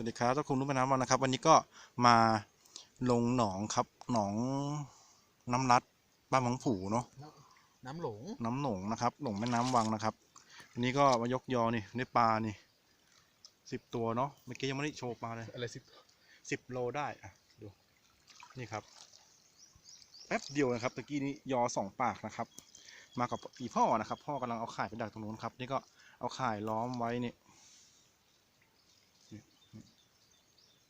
วัสดีครับเจ้าคุณนุ่มน้ำวันนะครับ วันนี้ก็มาลงหนองครับ หนองน้ำรัดบ้านหมองผูเนาะน้ำหลงน้ำหนงนะครับหนองแม่น้ำวังนะครับวันนี้ก็มายกยอนี่ได้ปลานี่สิบตัวเนาะเมื่อกี้ยังไม่ได้โชว์ปลาเลยอะไรสิสิบโลได้อะดูนี่ครับแป๊บเดียวนะครับตะกี้นี้ยอสองปากนะครับ มากับอีพ่อนะครับ พ่อกำลังเอาข่ายไปดักตรงนู้นครับ นี่ก็เอาข่ายล้อมไว้นี่นี่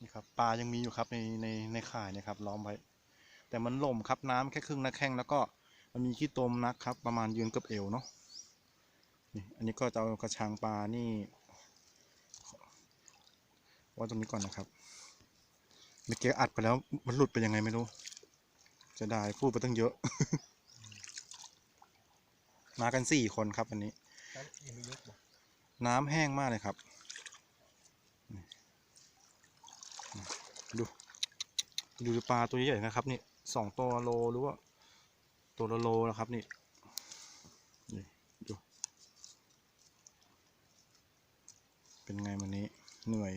นี่ครับปลายังมีอยู่ครับในในในข่ายนะครับล้อมไว้ แต่มันหล่มครับน้ำแค่ครึ่งน้าแข้งแล้วก็มันมีขี้ตมนะครับ ประมาณยืนเกับเอวเนาะนี่อันนี้ก็จะเอากระชังปลานี่ไว้ตรงนี้ก่อนนะครับเมื่อกี้อัดไปแล้วมันหลุดไปยังไงไม่รู้จะได้พูดไปตั้งเยอะ มากันสี่คนครับวันนี้ น้ำแห้งมากเลยครับ ดู ดูปลาตัวใหญ่นะครับนี่สองตัวโลหรือว่าตัวละโลนะครับนี่นี่ดู เป็นไงวันนี้เหนื่อย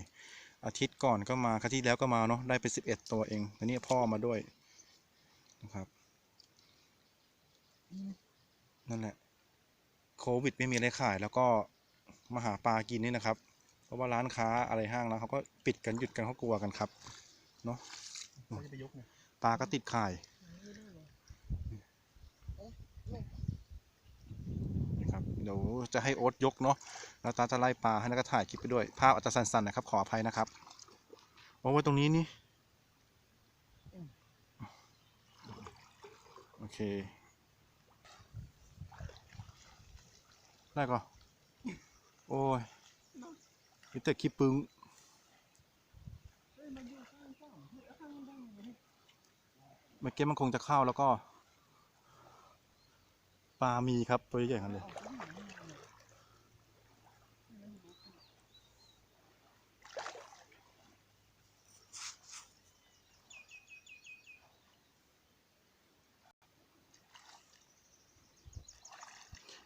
อาทิตย์ก่อนก็มาครั้งที่แล้วก็มาเนาะได้ไปสิบเอ็ดตัวเองอันนี้พ่อมาด้วยนะครับ นั่นแหละโควิดไม่มีอะไรขายแล้วก็มาหาปลากินนี่นะครับ เพราะว่าร้านค้าอะไรห้างแล้วเขาก็ปิดกันหยุดกันเขากลัวกันครับ เนาะเขาจะไปยกเนี่ยปลาก็ติดข่ายนี่ครับเดี๋ยวจะให้โอ๊ตยกเนาะแล้วตาจะไล่ปลาให้แล้วก็ถ่ายคลิปไปด้วย ภาพอาจจะสั่นๆนะครับ ขออภัยนะครับโอ้ไว้ตรงนี้นี่โอเค ได้ก็โอ้ยมีแต่ขี้ปึ้ง เมื่อกี้มันคงจะเข้าแล้วก็ ปลามีครับตัวใหญ่ๆกันเลย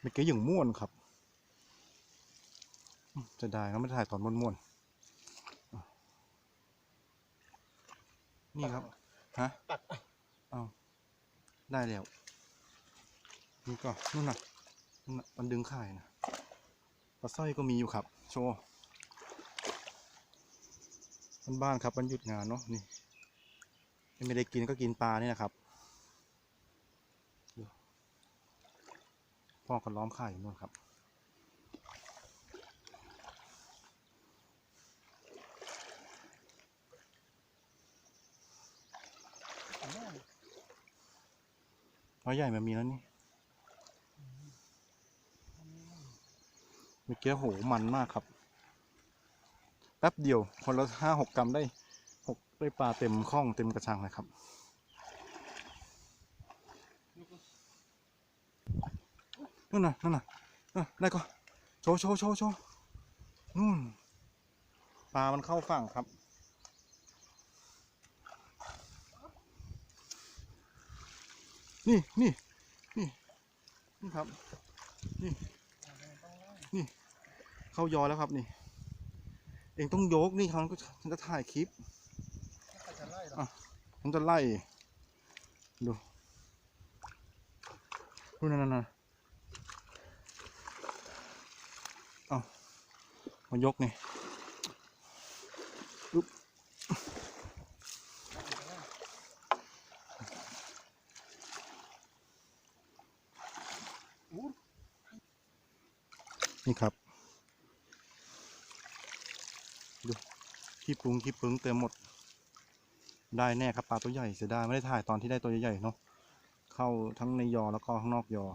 เมื่อกี้อย่างม่วนครับจะได้ก็ไม่ถ่ายตอนม่วนๆอะนี่ครับ ฮะ อาได้แล้วนี่ก็นู่นน่ะนู่นน่ะมันดึงข่ายนะปลาสร้อยก็มีอยู่ครับ โชว์บ้านครับมันหยุดงานเนาะนี่ไม่ได้กินก็กินปลานี่นะครับพ่อก็ล้อมข่ายอยู่นู่นครับ ปลาใหญ่มันมีแล้วนี่เมื่อกี้โหมันมากครับ แป๊บเดียว คนละห้าหกกรัมได้หกได้ปลาเต็มข้องเต็มกระชังเลยครับ นู่นน่ะนั่นน่ะน่ะได้ก็โชว์โชว์โชว์โชว์นู่น ปลามันเข้าฝั่งครับ นี่นี่นี่นี่ครับ นี่ นี่ เข้ายอแล้วครับนี่ เองต้องยกนี่ครับก็ฉันจะถ่ายคลิปถ้าจะไล่หรออะฉันจะไล่ ดูดูนั่นนั่นนั่นเอามายกนี่ นี่ครับ ดูขี้ปรุงขี้ปึ้งเต็มหมด ได้แน่ครับปลาตัวใหญ่เสียดายไม่ได้ถ่ายตอนที่ได้ตัวใหญ่ๆเนาะ เข้าทั้งในยอแล้วก็ข้างนอกยอ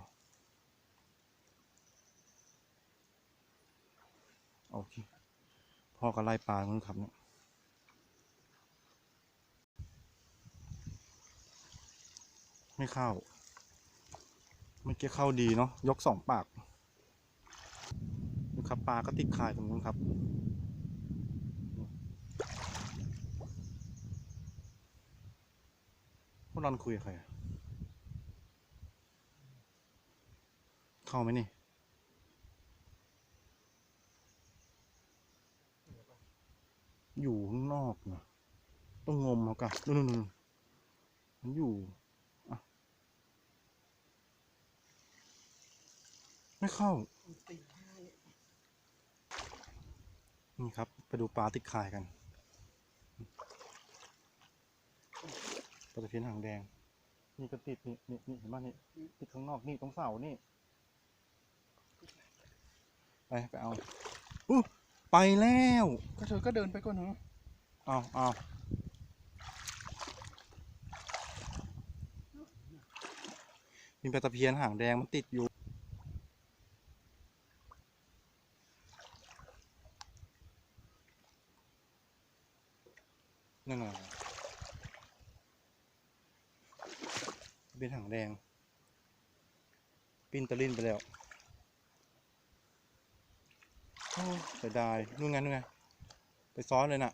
โอเค พ่อก็ไล่ปลาแล้วครับเนี่ยไม่เข้า เมื่อกี้เข้าดีเนาะ ยกสองปาก ครับปลาก็ติดข่ายตรงนู้นครับ พวกเราคุยกับใคร เข้าไหมนี่อยู่ข้างนอกนะต้องงมเอากะนู่นนู่นนู่นมันอยู่ ไม่เข้า นี่ครับ ไปดูปลาติดข่ายกันปลาตะเพียนหางแดง นี่ก็ติดนี่นี่นี่เห็นไหมนี่ติดข้างนอกนี่ตรงเสานี่ ไปไปเอาอู้ไปแล้วก็เธอก็เดินไปก่อนเนาะเอาเอามีปลาตะเพียนหางแดงมันติดอยู่ นั่นไงเป็นหางแดง ปิ้น ตะลินไปแล้วโอ้เสียดายนู่นไงนู่นไงไปซ้อนเลยน่ะ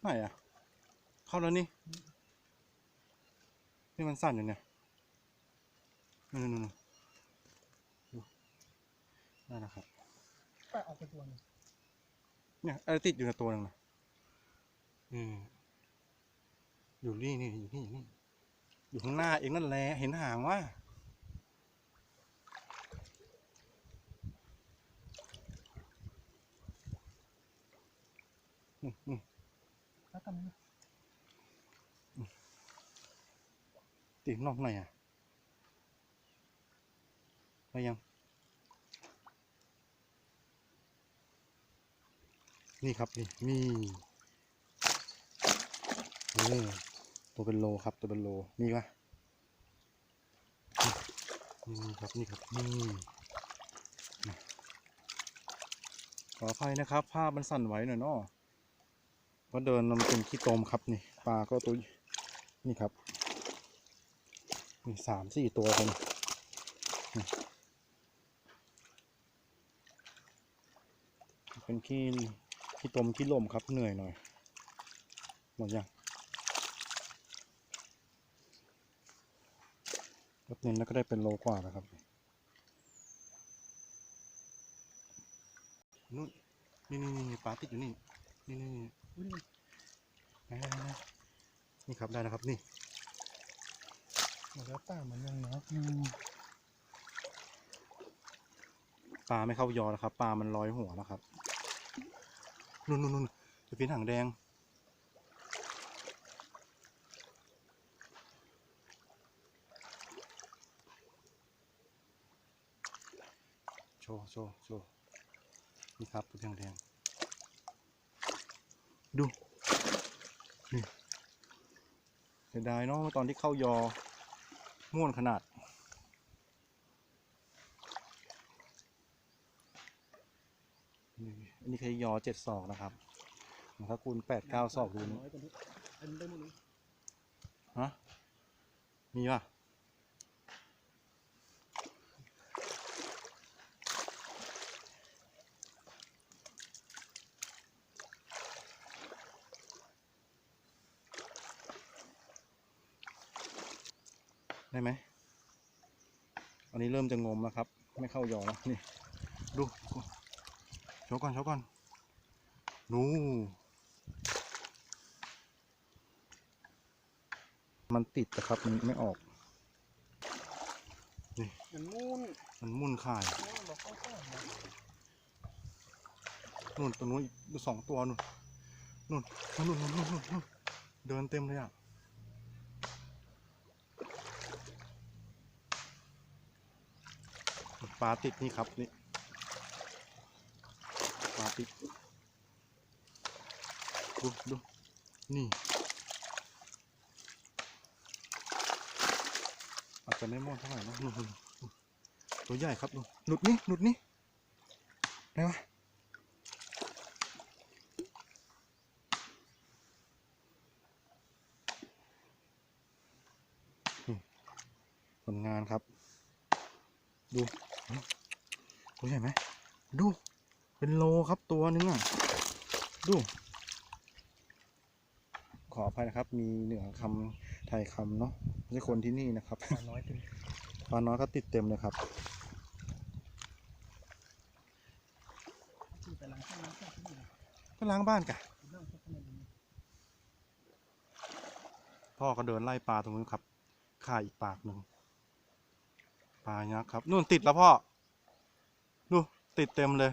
ไหนอะ เข้าแล้วนี่ นี่มันสั่นอยู่เนี่ยนู่นนู่นนู่นดูได้แล้วครับไปออกไปตัวหนึงเนี่ยอะไรติดอยู่ในตัวนึงนะอืม อยู่นี่นี่อยู่นี่อยู่นี่อยู่ข้างหน้าเองนั่นแหละเห็นหางว่าอืมอืมแล้วกันนะติดนอกไหนอะไปยัง นี่ครับ นี่นี่โอ้ ตัวเป็นโลครับตัวเป็นโลนี่ปะนี่ครับนี่ครับนี่ขออภัยนะครับ ภาพมันสั่นไหวหน่อยเนาะเพราะเดินมันเป็นขี้ตมครับนี่ปลาก็ตัวนี่ครับมีสามสี่ตัวคนเป็นขี้ขี้ตมขี้ลมครับเหนื่อยหน่อยหมดยัง รถเน้นแล้วก็ได้เป็นโลกว่าแล้วครับนู่นนี่นี่นี่ปลาติดอยู่นี่นี่นี่นี่นไหนไหนนี่ครับได้แล้วครับนี่แล้วป่ามันยังเนาะปลาไม่เข้ายอแล้วครับปลามันลอยหัวแล้วครับนุ่นนุ่นนุ่นจะเป็นหางแดง โชว์โชว์โชว์นี่ครับตัวหางแดงดูนี่เสียดายเนาะตอนที่เข้ายอม่วนขนาดนี่อันนี้คือยอเจ็ดศอกนะครับถ้าคูณแปดเก้าศอกดูนี่น้ฮะมีป่ะ ได้ไหมอันนี้เริ่มจะงมแล้วครับ ไม่เข้ายอแล้วนี่ ดูโชว์ก่อนโชว์ก่อนนูมันติดนะครับมันไม่ออกมันมุ่น มันมุ่นข่ายมุ่นบอกเข้าข้างนะนู่นตรงนู้นอีกสองตัวนู่นนู่นนู่นนู่นนู่นนู่นนู่นเดินเต็มเลยอะ ลาติดนี่ครับนี่ปลาติดดูดูนี่อาจจะไม่มอดเท่าไหร่นะตัวใหญ่ครับดูหนุดนี่หนุดนี่ไหนวะ ผลงานครับ ดูตัวใหญ่ไหม ดู เป็นโลครับตัวนึงอะ ดู ขออภัยนะครับ มีเหนือคำไทยคำเนาะไม่ใช่คนที่นี่นะครับป่าน้อยเต็มปลาน้อยก็ติดเต็มเลยครับหลังข้างนั้นข้างนี้นะก็ล้างบ้านกะเรื่องข้างนี้พ่อก็เดินไล่ปลาตรงนู้นครับข่ายอีกปากหนึ่งปลายักษ์ครับนู่นติดแล้วพ่อนู่นติดเต็มเลย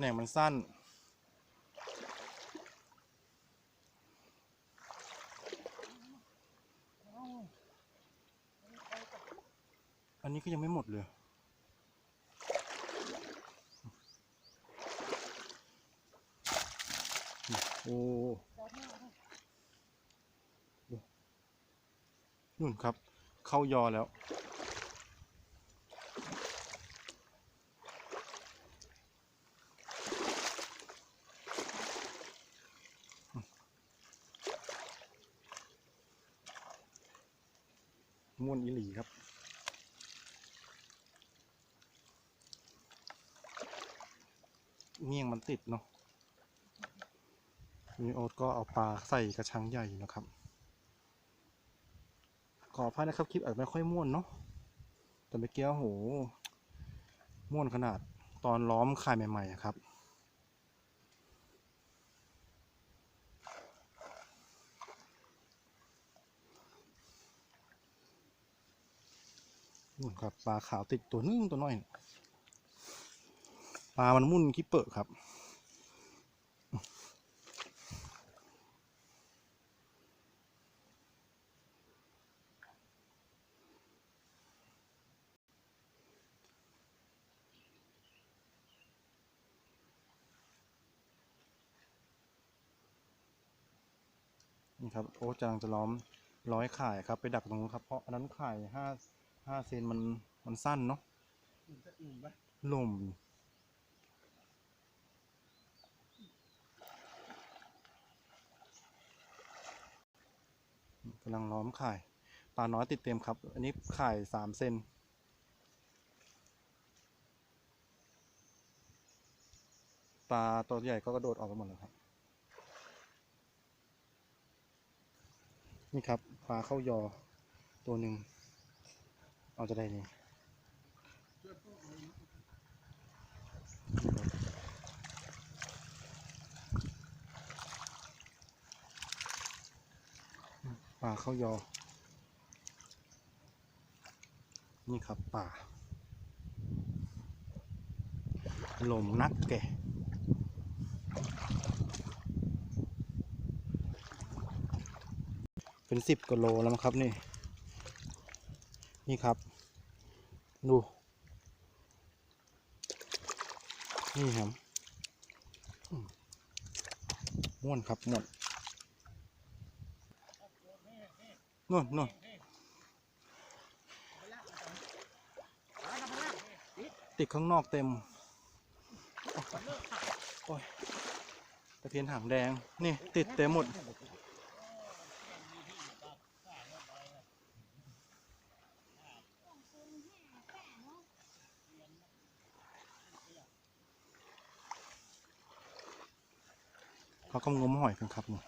แหน่งมันสั้น อันนี้ก็ยังไม่หมดเลย โอ้นู่นครับ เข้ายอแล้ว ม่วนอีหลีครับ เมี่ยงมันติดเนาะนี่โอ๊ตก็เอาปลาใส่กระชังใหญ่นะครับ ขออภัยนะครับคลิปอาจไม่ค่อยม่วนเนาะแต่เมื่อกี้โอ้โหม่วนขนาดตอนล้อมคายใหม่ๆอะครับนู่นครับปลาขาวติดตัวนึ่งตัวน้อย ปลามันมุ่นคิปเปอร์ครับ นี่ครับโอ้จางจะล้อมร้อยข่ายครับ ไปดักตรงนู้นครับเพราะอันนั้นข่ายห้าห้าเซนมันมันสั้นเนาะมันจะอุ่นปะลมกำลังล้อมข่ายปลาน้อยติดเต็มครับ อันนี้ข่ายสามเซนปลาตัวใหญ่ก็กระโดดออกไปหมดแล้วครับ นี่ครับปลาเข้ายอตัวหนึ่งเอาจะได้นี่ปลาเข้ายอ นี่ครับป่าลมนักแก่ เป็นสิบกิโลแล้วครับนี่ นี่ครับ ดู นี่ครับอืมม่วนครับม่วนนู่นนู่นติดข้างนอกเต็ม โอ้ยตะเพียนหางแดง นี่ติดเต็มหมด เขาก็งมหอยกันครับนี่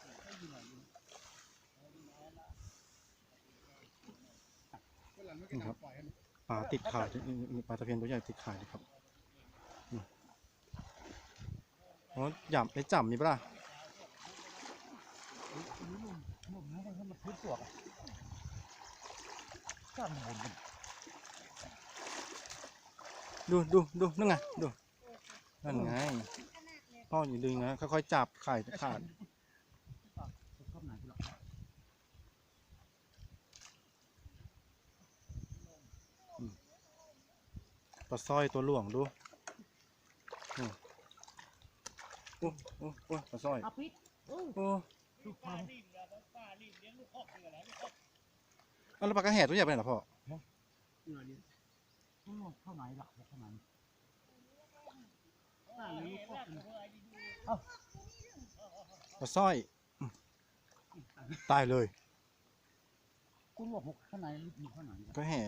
นี่ครับปลาติดขายนี่นี่ปลาตะเพียนตัวใหญ่ติดขายเลยครับนี่โอ้หยำไอ้จ่ำมีปะล่ะมันพื้นตัวกันข้ามบนดูดูดูนั่นไงดูนั่นไง พ่ออย่าดึงนะค่อยๆจับไข่จะขาดข้ามไหนกูหรอกปลาสร้อยตัวหลวงดูนี่โอ้โอ้โอ้ปลาสร้อยอาพิษโอ้ลูกพาเอาแล้วปลากระแห่ตัวใหญ่ไปไหนล่ะพ่อเหนื่อยดิเข้าไหนหลักเข้าไหน ปลาสร้อยตายเลย คุณว่าหกข้างในมีข้างไหนก็แห่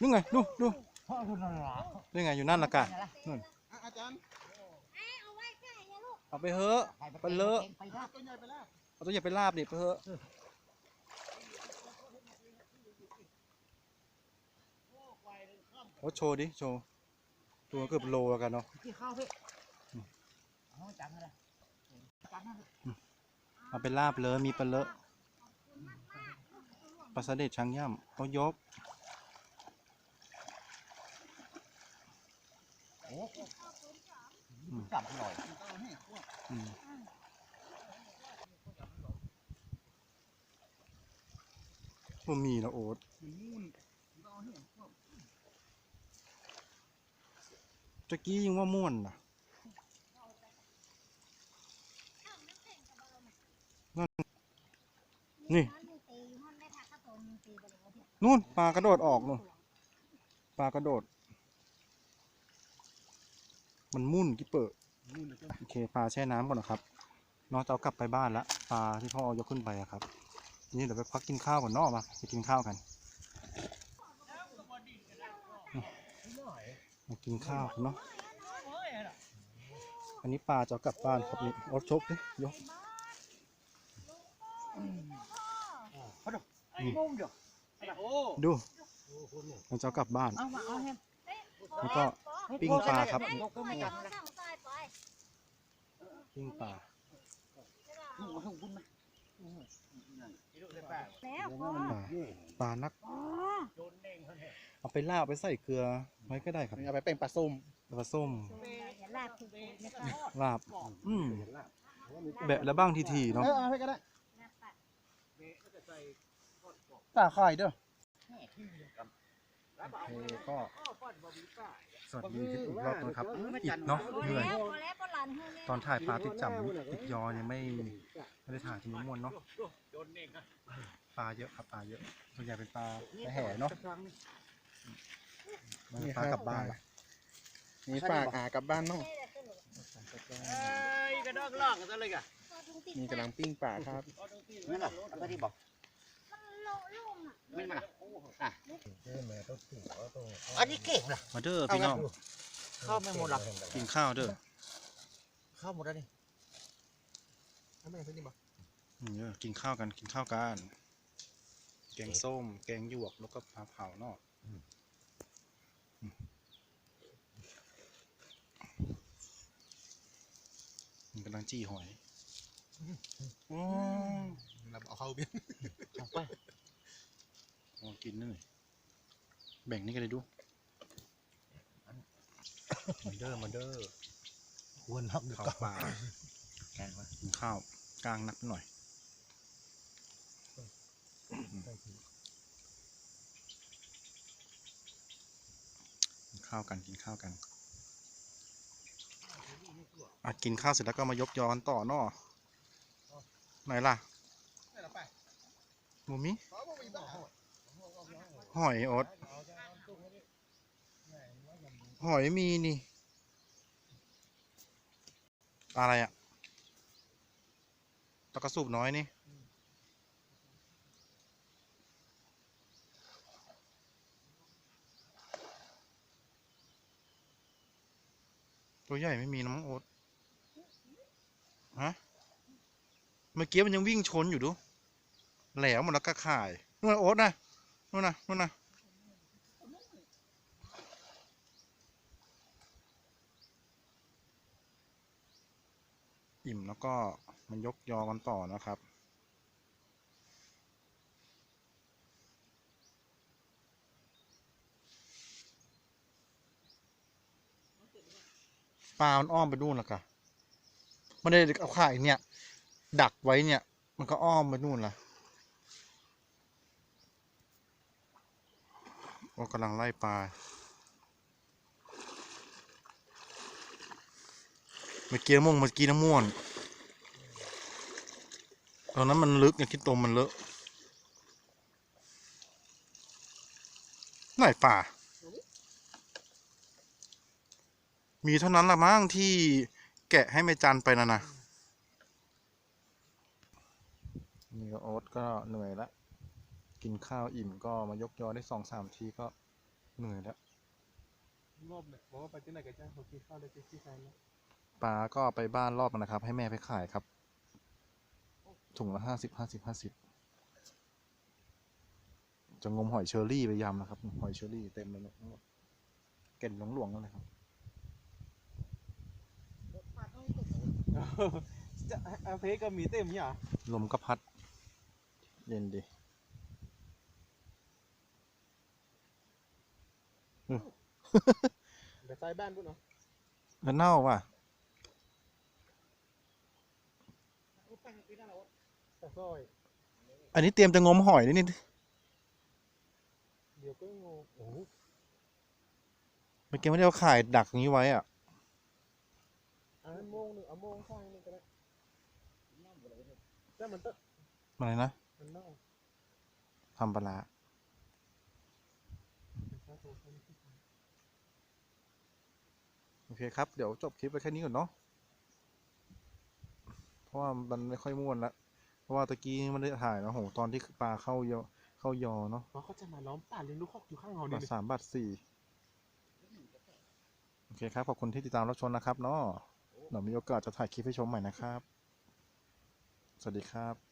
ดูไงดูดูพ่อคุณน่ะหรอนี่ไงอยู่นั่นละกันนู่นอาจารย์เอาไปเหอะไปเลอะเอาตัวใหญ่ไปลาบดิไปเหอะโอ้โชว์ดิโชว์ ตัวเกือบโลแล้วกันเนาะที่ข้าวพี่เอาจังเลยจังเลยเอาไปลาบเลยมีปลาเลอะปลาสะเด็ดช้างย่ำเอายก โอ้จับอร่อย อืมมันมีนะโอ๊ต ตะกี้ยังว่าม่วนนะนั่นนี่นู่นปลากระโดดออกนู่นปลากระโดด มันมุ่นกี่เปิดโอเคปลาแช่น้ำก่อนนะครับน้องจะเอากลับไปบ้านละปลาที่พ่อเอายกขึ้นไปอะครับ นี่เดี๋ยวไปพักกินข้าวก่อนนอกมาไปกินข้าวกัน มากินข้าวกันเนาะ อันนี้ปลาจะเอากลับบ้านครับนี่โอ๊ตชกดิยกงงเดี๋ยวโอ้ดูมันจะเอากลับบ้านเอามาเอาให้แล้วก็ปิ้งปลาครับยกก็ไม่จับนะปิ้งปลาหูหูคุณมา แล้วปลาปลานักเอาไปลาบไปใส่เกลือไว้ก็ได้ครับเอาไปเป็นปลาส้มปลาส้มอย่าลาบถูกนะคะลาบ อืมแบะแล้วบ้างทีทีๆเอเนาะอเอาไปก็ได้ลาบปัดตาไข่เด้อโอเคก็ สวัสดีที่อีกรอบนะครับอิดเนาะพอเหนื่อยแล้วพอแล้วปลาหลานเฮาเนี่ยตอนถ่ายปลาติดจำติดยอเนี่ยไม่ไม่ได้ถ่ายที่นิ้วมวนเนาะปลาเยอะครับปลาเยอะส่วนใหญ่เป็นปลาปลาแห่เนาะมันปลากลับบ้านละนี่ฝากอากลับบ้านเนาะเอ้ยกระดอกลอกกันซะเลยกะนี่กำลังปิ้งปลาครับนั่นน่ะเอาไปที่บอกมันโลลุ่มอะไม่มา อะอันนี้เก่งนะมาเด้อพี่น้องเข้าไม่หมดหรอกกินข้าวเด้อเข้าหมดแล้วนี่เอาไปนี่บ่อืมเด้อกินข้าวกันกินข้าวกันแกงส้ม แกงหยวกแล้วก็ปลาเผาเนาะอืมมันกำลังจี้หอยอ๋อเราเอาเข้าเบี้ยเอาไป ลองกินหน่อยแบ่งนี่กันเลยดูมาเด้อมาเด้อควรนับเดี๋ยวข้าวปลาแกงมากินข้าวกลางนักหน่อยกินข้าวกันกินข้าวกันอะกินข้าวเสร็จแล้วก็มายกยอกันต่อเนาะไหนล่ะหมูมิ หอยโอ๊ตหอยมีนี่อะไรอะตะกระสูบน้อยนี่ตัวใหญ่ไม่มีน้ำโอ๊ตฮะ เมื่อกี้มันยังวิ่งชนอยู่ดู แหลวหมดแล้วก็ข่ายนู่นโอ๊ตนะ นู่นนะนู่นนะอิ่มแล้วก็มันยกยอกันต่อนะครับ ปลามันอ้อมไปนู่นและกะมันได้เอาข่ายเนี่ย ดักไว้เนี่ย มันก็อ้อมไปนู่นล่ะ ว่ากำลังไล่ปลา เมื่อกี้ม่วงเมื่อกี้น้ำม่วนตอนนั้นมันลึกอย่างคิดตมมันเลอะไหนป่า มีเท่านั้นละมั้งที่แกะให้แม่จันไปนะนะนี่ก็โอ๊ตก็เหนื่อยล้ว กินข้าวอิ่มก็มายกยอได้สองสามทีก็เหนื่อยแล้วรอบเนี่ยบอกว่าไปที่ไหนกันจ้าเขากินข้าวได้ที่ที่ไหนนะปลาก็ไปบ้านรอบนะครับ ให้แม่ไปขายครับ ถุงละห้าสิบห้าสิบห้าสิบจะงมหอยเชอรี่ไปยำนะครับ หอยเชอรี่เต็มเลยเนี่ยทั้งหมดก่นหลวงๆนั่นเลยครับจะอาเพก็มีเต็มเนี่ยลมก็พัด เย็นดี เดี๋ยวใส่บ้านปุ๊บเนาะแล้วเน่าว่ะแต่ซอยอันนี้เตรียมจะงมหอยนี่นี่เดี๋ยวก็งงโอ้โหเมื่อกี้ไม่ได้เอาข่ายดักอย่างนี้ไว้อะอันนั้นโมงหนึ่งเอาโมงใส่หนึ่งก็ได้แต่มันต้องอะไรนะมันเน่าทำปลาร้าถ้าโทรศัพท์โอ เคครับ เดี๋ยวจบคลิปไปแค่นี้ก่อนเนาะ เพราะว่ามันไม่ค่อยม่วนละ เพราะว่าตะกี้มันได้ถ่ายนะโห ตอนที่ปลาเข้ายอเข้ายอเนาะเพราะเขาจะมาล้อมป่าเลี้ยงลูกคอกอยู่ข้างเราบาดิทสามบาทสี่โอเคครับ ขอบคุณที่ติดตามรับชมนะครับเนาะเดี๋ยวมีโอกาสจะถ่ายคลิปให้ชมใหม่นะครับ สวัสดีครับ